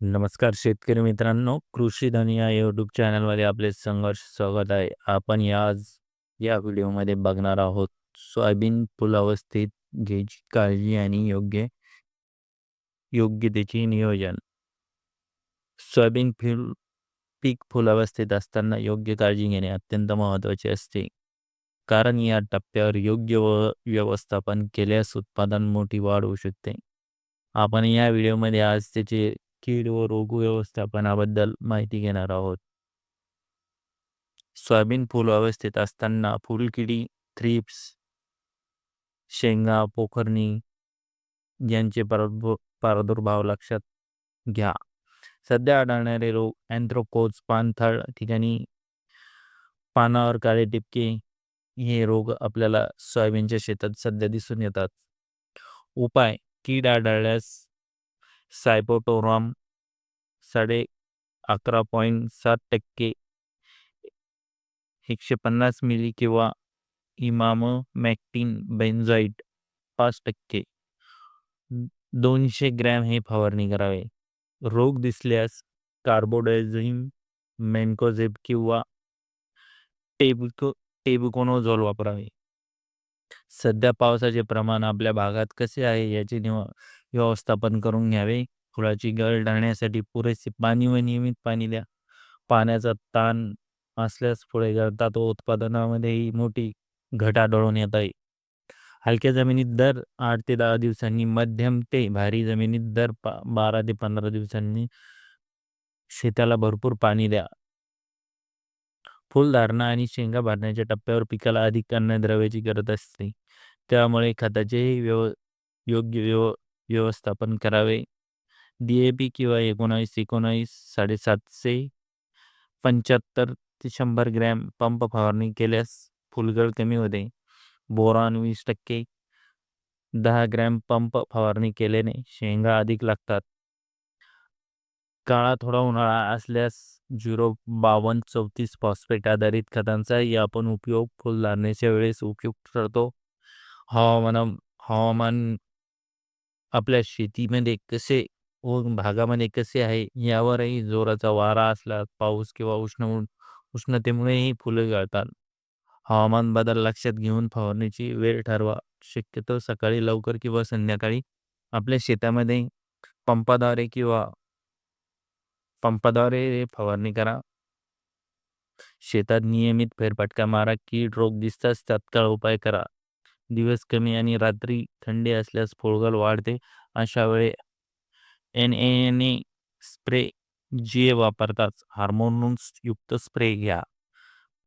नमस्कार शेतकरी मित्रांनो कृषीधन या यूट्यूब चॅनलमध्ये आपले संघर्ष स्वागत आहे. आपण या आज या व्हिडिओमध्ये बघणार आहोत सोयाबीन फुलावस्थेत घ्यायची काळजी आणि योग्य योग्यतेचे नियोजन. सोयाबीन फुल पीक फुलावस्थेत असताना योग्य काळजी घेणे अत्यंत महत्त्वाचे असते. कारण या टप्प्यावर योग्य व व्यवस्थापन केल्यास उत्पादन मोठी वाढ होऊ शकते. आपण या व्हिडिओमध्ये आज त्याचे कीड व रोग व्यवस्थापनाबद्दल माहिती घेणार आहोत. सोयाबीन फुल अवस्थेत असताना फुलकिडी थ्रिप्स शेंगा पोखरणी यांचे प्रादुर्भाव लक्षात घ्या. सध्या आढळणारे रोग अँथ्रोकोज पानथळ ठिकाणी पानावर काळे टिपके हे रोग आपल्याला सोयाबीनच्या शेतात सध्या दिसून येतात. उपाय कीड आढळल्यास सायपोटोरॉम साडे अकरा पॉईंट सात टक्के एकशे पन्नास मिली किंवा इमाम मॅक्टिन बेन्झाईट पाच टक्के. दोनशे ग्रॅम हे फवारणी करावे. रोग दिसल्यास कार्बोडायझिम मेन्कोझेब किंवा टेबको टेबकोनोझॉल वापरावे. सध्या पावसाचे प्रमाण आपल्या भागात कसे आहे याची निव व्यवस्थापन करून घ्यावे. फुलाची गळ टाळण्यासाठी पुरेसे पाणी व नियमित पाणी द्या. पाण्याचा ताण असल्यास फुले गळतात व उत्पादनामध्येही मोठी घट आढळून येत. आहे हलक्या जमिनीत दर आठ ते दहा दिवसांनी मध्यम ते भारी जमिनीत दर बारा ते पंधरा दिवसांनी शेताला भरपूर पाणी द्या. फुलधारणा आणि शेंगा भरण्याच्या टप्प्यावर पिकाला अधिक अन्नद्रव्याची गरज असते. त्यामुळे खताचेही व्यव योग्य व्यव व्यवस्थापन करावे. डी ए पी किंवा एकोणावीस एकोणावीस साडेसातशे पंच्याहत्तर ते शंभर ग्रॅम पंप फवारणी केल्यास फुलगळ कमी होते. बोरान वीस टक्के दहा ग्रॅम पंप फवारणी केल्याने शेंगा अधिक लागतात. काळा थोडा उन्हाळा असल्यास झिरो बावन्न चौतीस फॉस्फेट आधारित खतांचाही आपण उपयोग फुलधारणेच्या वेळेस उपयुक्त ठरतो. हवामान हवामान आपल्या शेतीमध्ये कसे व भागामध्ये कसे आहे यावरही जोराचा वारा असला पाऊस किंवा उष्ण उष्णतेमुळेही फुले गळतात. हवामान बदल लक्षात घेऊन फवारणीची वेळ ठरवा. शक्यतो सकाळी लवकर किंवा संध्याकाळी आपल्या शेतामध्ये पंपाद्वारे किंवा पंपाद्वारे फवारणी करा. शेतात नियमित फेरफटका मारा कीड रोग दिसताच तात्काळ उपाय करा. दिवस कमी आणि रात्री थंडी असल्यास फोळगल वाढते. अशा वेळी एन एन ए स्प्रे जे वापरतात हार्मोन्स युक्त स्प्रे घ्या.